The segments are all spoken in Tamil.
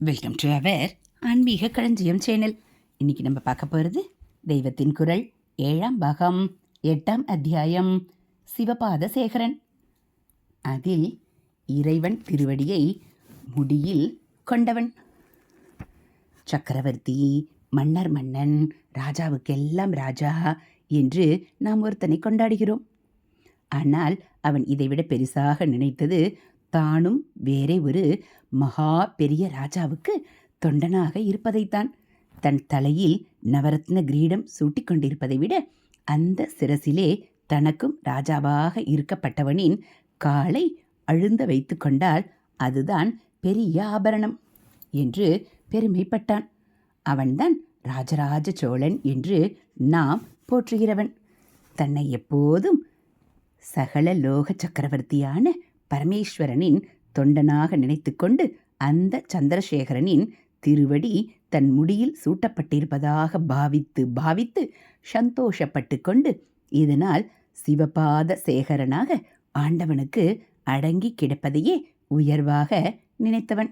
வெல்கம் டு அவர் ஆன்மீக களஞ்சியம் சேனல். இன்னைக்கு நம்ம பார்க்க போகிறது தெய்வத்தின் குரல் ஏழாம் பாகம் எட்டாம் அத்தியாயம் சிவபாத சேகரன் அதில் இறைவன் திருவடியை முடியில் கொண்டவன். சக்கரவர்த்தி மன்னர் மன்னன் ராஜாவுக்கெல்லாம் ராஜா என்று நாம் ஒருத்தனை கொண்டாடுகிறோம். ஆனால் அவன் இதைவிட பெரிசாக நினைத்தது தானும் வேறே ஒரு மகா பெரிய ராஜாவுக்கு தொண்டனாக இருப்பதைத்தான். தன் தலையில் நவரத்ன கிரீடம் சூட்டிக் கொண்டிருப்பதை விட அந்த சிரசிலே தனக்கும் ராஜாவாக இருக்கப்பட்டவனின் காலை அழுந்த வைத்து கொண்டால் அதுதான் பெரிய ஆபரணம் என்று பெருமைப்பட்டான். அவன்தான் ராஜராஜ சோழன் என்று நாம் போற்றுகிறவன். தன்னை எப்போதும் சகல லோக சக்கரவர்த்தியான பரமேஸ்வரனின் தொண்டனாக நினைத்துக்கொண்டு அந்த சந்திரசேகரனின் திருவடி தன் முடியில் சூட்டப்பட்டிருப்பதாக பாவித்து பாவித்து சந்தோஷப்பட்டு கொண்டு இதனால் சிவபாத சேகரனாக ஆண்டவனுக்கு அடங்கி கிடப்பதையே உயர்வாக நினைத்தவன்.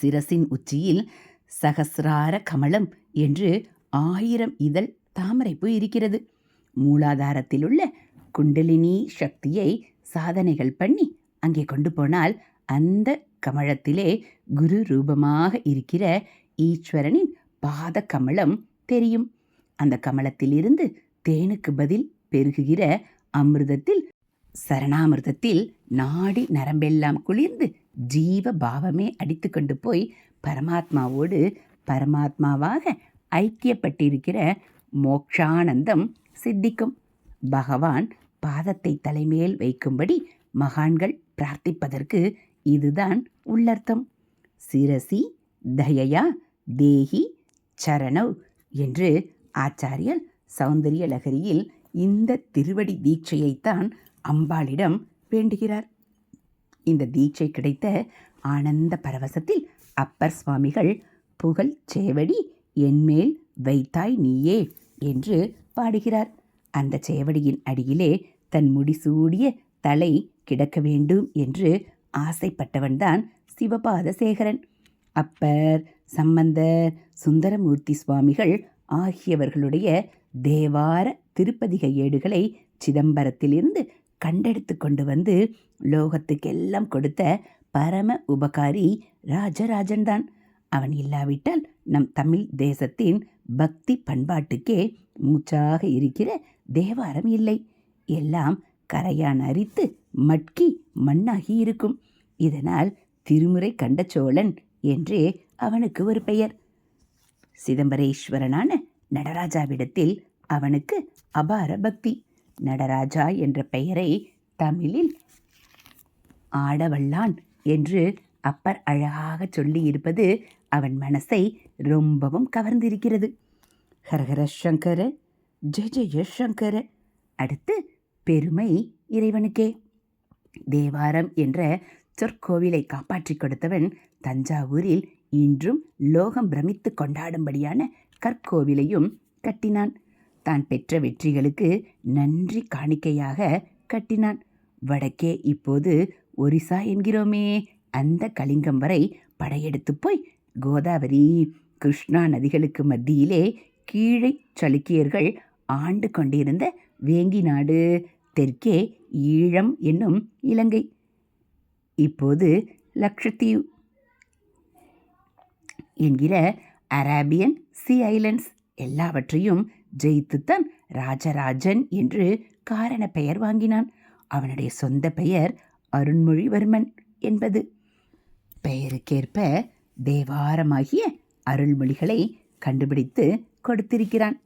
சிரசின் உச்சியில் சகசிரார கமலம் என்று ஆயிரம் இதழ் தாமரைப்பூ இருக்கிறது. மூலாதாரத்திலுள்ள குண்டலினி சக்தியை சாதனைகள் பண்ணி அங்கே கொண்டு போனால் அந்த கமலத்திலே குரு ரூபமாக இருக்கிற ஈஸ்வரனின் பாத கமலம் தெரியும். அந்த கமலத்திலிருந்து தேனுக்கு பதில் பெருகுகிற அமிர்தத்தில் சரணாமிர்தத்தில் நாடி நரம்பெல்லாம் குளிர்ந்து ஜீவ பாவமே அடித்து கொண்டு போய் பரமாத்மாவோடு பரமாத்மாவாக ஐக்கியப்பட்டிருக்கிற மோக்ஷானந்தம் சித்திக்கும். பகவான் பாதத்தை தலைமேல் வைக்கும்படி மகான்கள் பிரார்த்திப்பதற்கு இதுதான் உள்ளர்த்தம். சிரசி தயயா தேஹி சரணவ் என்று ஆச்சாரியர் சௌந்தரிய லகரியில் இந்த திருவடி தீட்சையைத்தான் அம்பாளிடம் வேண்டுகிறார். இந்த தீட்சை கிடைத்த ஆனந்த பரவசத்தில் அப்பர் சுவாமிகள் புகழ் சேவடி என்மேல் வைத்தாய் நீயே என்று பாடுகிறார். அந்த சேவடியின் அடியிலே தன் முடிசூடிய தலை கிடக்க வேண்டும் என்று ஆசைப்பட்டவன்தான் சிவபாத சேகரன் அப்பர் சம்பந்தர் சுந்தரமூர்த்தி சுவாமிகள் ஆகியவர்களுடைய தேவார திருப்பதிக ஏடுகளை சிதம்பரத்திலிருந்து கண்டெடுத்து கொண்டு வந்து லோகத்துக்கெல்லாம் கொடுத்த பரம உபகாரி ராஜராஜன்தான். அவன் இல்லாவிட்டால் நம் தமிழ் தேசத்தின் பக்தி பண்பாட்டுக்கே மூச்சாக இருக்கிற தேவாரம் இல்லை. எல்லாம் கரையான் அரித்து மட்கி மண்ணாகி இருக்கும். இதனால் திருமுறை கண்ட சோழன் என்றே அவனுக்கு ஒரு பெயர். சிதம்பரேஸ்வரனான நடராஜாவிடத்தில் அவனுக்கு அபார பக்தி. நடராஜா என்ற பெயரை தமிழில் ஆடவல்லான் என்று அப்பர் அழகாக சொல்லியிருப்பது அவன் மனசை ரொம்பவும் கவர்ந்திருக்கிறது. ஹரஹர சங்கர ஜெய ஜெய சங்கர அடுத்து பெருமை இறைவனுக்கே. தேவாரம் என்ற சொற்கோவிலை காப்பாற்றிக் கொடுத்தவன் தஞ்சாவூரில் இன்றும் லோகம் பிரமித்து கொண்டாடும்படியான கற்கோவிலையும் கட்டினான். தான் பெற்ற வெற்றிகளுக்கு நன்றி காணிக்கையாக கட்டினான். வடக்கே இப்போது ஒரிசா என்கிறோமே. அந்த கலிங்கம் வரை படையெடுத்து போய் கோதாவரி கிருஷ்ணா நதிகளுக்கு மத்தியிலே கீழே சலுக்கியர்கள் ஆண்டு கொண்டிருந்த வேங்கி நாடு தெற்கே ஈழம் என்னும் இலங்கை. இப்போது லக்ஷத்தீவ் என்கிற அராபியன் சி ஐலண்ட்ஸ் எல்லாவற்றையும் ஜெயித்துத்தான் ராஜராஜன் என்று காரண பெயர் வாங்கினான். அவனுடைய சொந்த பெயர் அருண்மொழிவர்மன் என்பது. பெயருக்கேற்ப தேவாரமாகிய அருள்மொழிகளை கண்டுபிடித்து கொடுத்திருக்கிறான்.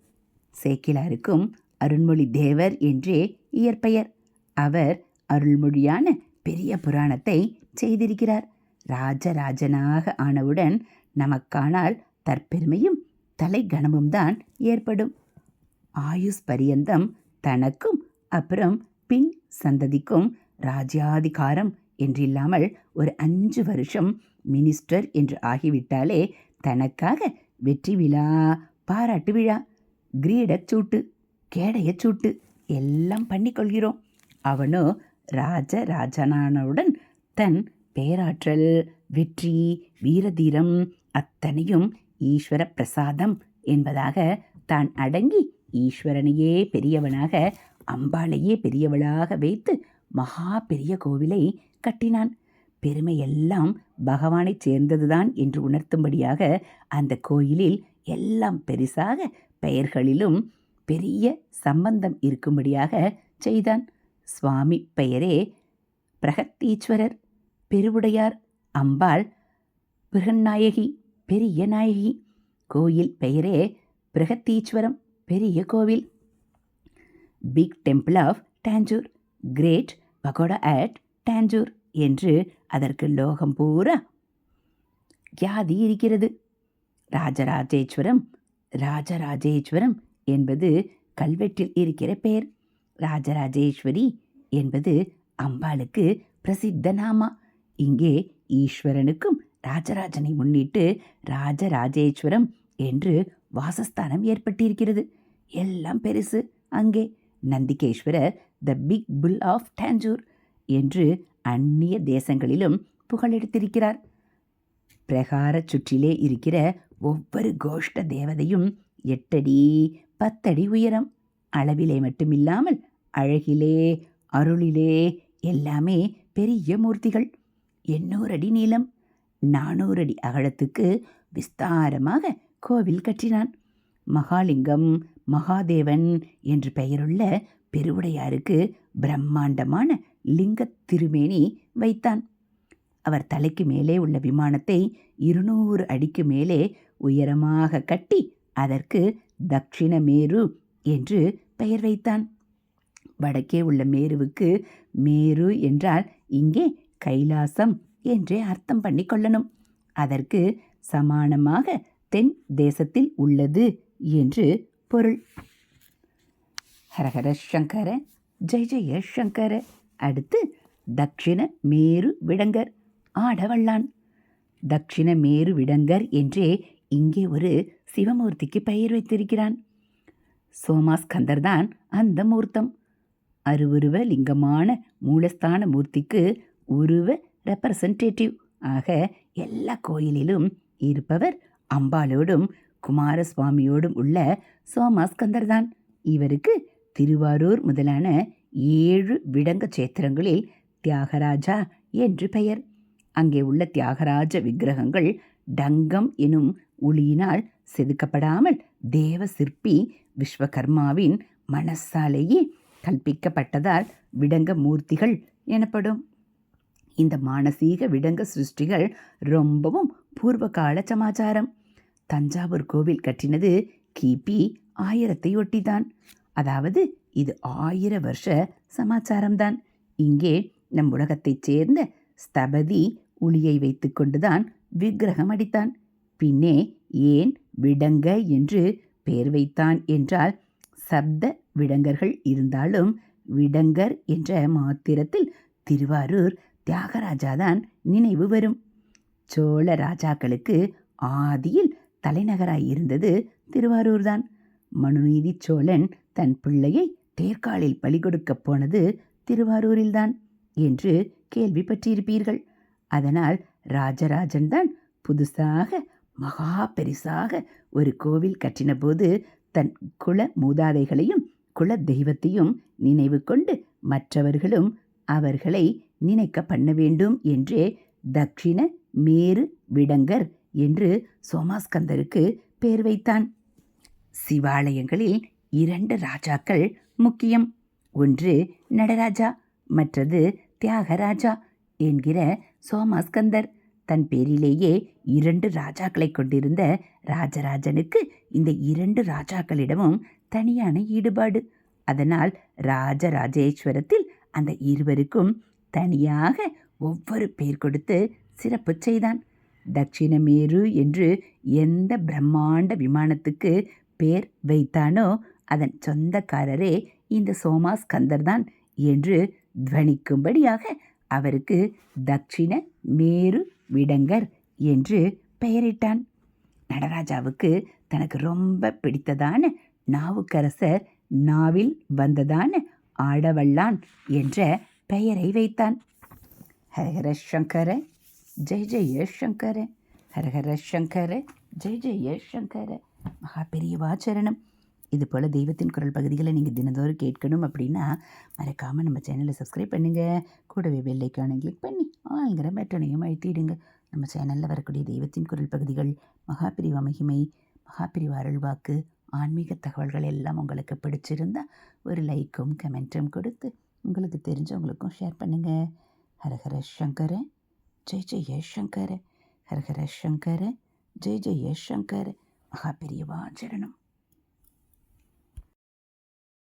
சேக்கிலாருக்கும் அருண்மொழி தேவர் என்றே இயற்பெயர். அவர் அருள்மொழியான பெரிய புராணத்தை செய்திருக்கிறார். ராஜராஜனாக ஆனவுடன் நமக்கானால் தற்பெருமையும் தலை கனமும் தான் ஏற்படும். ஆயுஷ் பரியந்தம் தனக்கும் அப்புறம் பின் சந்ததிக்கும் ராஜ்யாதிகாரம் என்றில்லாமல் ஒரு அஞ்சு வருஷம் மினிஸ்டர் என்று ஆகிவிட்டாலே தனக்காக வெற்றி விழா பாராட்டு விழா கிரீடச் சூட்டு கேடயச் சூட்டு எல்லாம் பண்ணிக்கொள்கிறோம் அவனோ ராஜ ராஜனானவுடன் தன் பேராற்றல் வெற்றி வீரதீரம் அத்தனையும் ஈஸ்வர பிரசாதம் என்பதாக தான் அடங்கி ஈஸ்வரனையே பெரியவனாக அம்பாளையே பெரியவளாக வைத்து மகா பெரிய கோவிலை கட்டினான். பெருமையெல்லாம் பகவானைச் சேர்ந்ததுதான் என்று உணர்த்தும்படியாக அந்த கோயிலில் எல்லாம் பெரிசாக பெயர்களிலும் பெரிய சம்பந்தம் இருக்கும்படியாக செய்தான். சுவாமி பெயரே பிரகத்தீஸ்வரர் பெருவுடையார் அம்பாள் பிருகநாயகி பெரிய நாயகி. கோயில் பெயரே பிரகத்தீஸ்வரம் பெரிய கோவில். Big temple of Tanjore great pagoda at Tanjore என்று அதற்கு லோகம் பூரா கியாதி இருக்கிறது? ராஜராஜேஸ்வரம் ராஜராஜேஸ்வரம் என்பது கல்வெட்டில் இருக்கிற பெயர். ராஜராஜேஸ்வரி என்பது அம்பாளுக்கு பிரசித்த நாமா. இங்கே ஈஸ்வரனுக்கும் ராஜராஜனை முன்னிட்டு ராஜராஜேஸ்வரம் என்று வாசஸ்தானம் ஏற்பட்டிருக்கிறது. எல்லாம் பெருசு. அங்கே Nandikeswarar the big bull of Tanjore என்று அந்நிய தேசங்களிலும் புகழெடுத்திருக்கிறார். பிரகார சுற்றிலே இருக்கிற ஒவ்வொரு கோஷ்ட தேவதையும் எட்டடி பத்தடி உயரம். அளவிலே மட்டுமில்லாமல் அழகிலே அருளிலே எல்லாமே பெரிய மூர்த்திகள். எண்ணூறு அடி நீளம் நானூறு அடி அகலத்துக்கு விஸ்தாரமாக கோவில் கட்டினான். மகாலிங்கம் மகாதேவன் என்று பெயருள்ள பெருவுடையாருக்கு பிரம்மாண்டமான லிங்கத் திருமேனி வைத்தான். அவர் தலைக்கு மேலே உள்ள விமானத்தை இருநூறு அடிக்கு மேலே உயரமாக கட்டி அதற்கு தக்ஷிண மேரு என்று பெயர் வைத்தான். வடக்கே உள்ள மேருவுக்கு மேரு என்றால் இங்கே கைலாசம் என்றே அர்த்தம் பண்ணி கொள்ளணும். அதற்கு சமானமாக தென் தேசத்தில் உள்ளது என்று பொருள். ஹரஹர சங்கர ஜெய ஜெய சங்கர. அடுத்து தக்ஷிண மேரு விடங்கர் ஆடவல்லான் தக்ஷிண மேரு விடங்கர் என்றே இங்கே ஒரு சிவமூர்த்திக்கு பெயர் வைத்திருக்கிறான். சோமாஸ்கந்தர் தான் அந்த மூர்த்தம். அருவுருவ லிங்கமான மூலஸ்தான மூர்த்திக்கு உருவ ரெப்ரசன்டேட்டிவ் ஆக எல்லா கோயிலிலும் இருப்பவர் அம்பாளோடும் குமாரசுவாமியோடும் உள்ள சோமாஸ்கந்தர் தான். இவருக்கு திருவாரூர் முதலான ஏழு விடங்க சேத்திரங்களில் தியாகராஜா என்று பெயர். அங்கே உள்ள தியாகராஜ விக்கிரகங்கள் டங்கம் எனும் ஒளியினால் செதுக்கப்படாமல் தேவ சிற்பி விஸ்வகர்மாவின் மனசாலேயே கல்பிக்கப்பட்டதால் விடங்க மூர்த்திகள் எனப்படும். இந்த மானசீக விடங்க சிருஷ்டிகள் ரொம்பவும் பூர்வகால சமாச்சாரம். தஞ்சாவூர் கோவில் கட்டினது கிபி ஆயிரத்தை ஒட்டிதான் அதாவது இது ஆயிர வருஷ சமாச்சாரம்தான். இங்கே நம் உலகத்தைச் சேர்ந்த ஸ்தபதி உளியை வைத்துக்கொண்டுதான் விக்கிரகம் அடித்தான். பின்னே ஏன் விடங்க என்று பெயர் வைத்தான் என்றால் சப்த விடங்கர்கள் இருந்தாலும் விடங்கர் என்ற மாத்திரத்தில் திருவாரூர் தியாகராஜாதான் நினைவு வரும். சோழ ராஜாக்களுக்கு ஆதியில் தலைநகராய் இருந்தது திருவாரூர்தான். மனுநீதி சோழன் தன் பிள்ளையை தேர்காலில் பலி கொடுக்கப் போனது திருவாரூரில்தான் என்று கேள்விப்பட்டிருப்பீர்கள். அதனால் ராஜராஜன் தான் புதுசாக மகா பெரிசாக ஒரு கோவில் கட்டினபோது தன் குல மூதாதைகளையும் குல தெய்வத்தையும் நினைவு கொண்டு மற்றவர்களும் அவர்களை நினைக்க பண்ண வேண்டும் என்றே தக்ஷிண மேரு விடங்கர் என்று சோமாஸ்கந்தருக்கு பேர் வைத்தான். சிவாலயங்களில் இரண்டு ராஜாக்கள் முக்கியம். ஒன்று நடராஜா மற்றது தியாகராஜா என்கிற சோமாஸ்கந்தர் தன் பேரிலேயே இரண்டு ராஜாக்களை கொண்டிருந்த ராஜராஜனுக்கு இந்த இரண்டு ராஜாக்களிடமும் தனியான ஈடுபாடு. அதனால் ராஜராஜேஸ்வரத்தில் அந்த இருவருக்கும் தனியாக ஒவ்வொரு பேர் கொடுத்து சிறப்பு செய்தான். தட்சிணமேரு என்று எந்த பிரம்மாண்ட விமானத்துக்கு பேர் வைத்தானோ அதன் சொந்தக்காரரே இந்த சோமாஸ்கந்தர் தான் என்று துவனிக்கும்படியாக அவருக்கு தட்சிண மேரு விடங்கர் என்று பெயரிட்டான். நடராஜாவுக்கு தனக்கு ரொம்ப பிடித்ததான நாவுக்கரசர் நாவில் வந்ததான ஆடவல்லான் என்ற பெயரை வைத்தான். ஹரஹர சங்கர ஜெய் ஜெய சங்கர ஹரஹர சங்கர ஜெய் ஜெய சங்கர. மகா பெரியவாச்சரணம் இது போல் தெய்வத்தின் குரல் பகுதிகளை நீங்கள் தினந்தோறும் கேட்கணும் அப்படின்னா மறக்காமல் நம்ம சேனலை சப்ஸ்கிரைப் பண்ணுங்கள் கூடவே பெல்லைக்கான கிளிக் பண்ணி ஆளுங்கிற பட்டனையும் அழுத்திடுங்க நம்ம சேனலில் வரக்கூடிய தெய்வத்தின் குரல் பகுதிகள் மகாபிரிவ மகிமை மகாபிரிவ அருள்வாக்கு ஆன்மீக தகவல்கள் எல்லாம் உங்களுக்கு பிடிச்சிருந்தால் ஒரு லைக்கும் கமெண்ட்டும் கொடுத்து உங்களுக்கு தெரிஞ்சவங்களுக்கும் ஷேர் பண்ணுங்கள் ஹரஹர சங்கர ஜெய் ஜெய சங்கர. ஹரஹர சங்கர ஜெய் ஜெய சங்கர. மகாபிரியவா சரணம்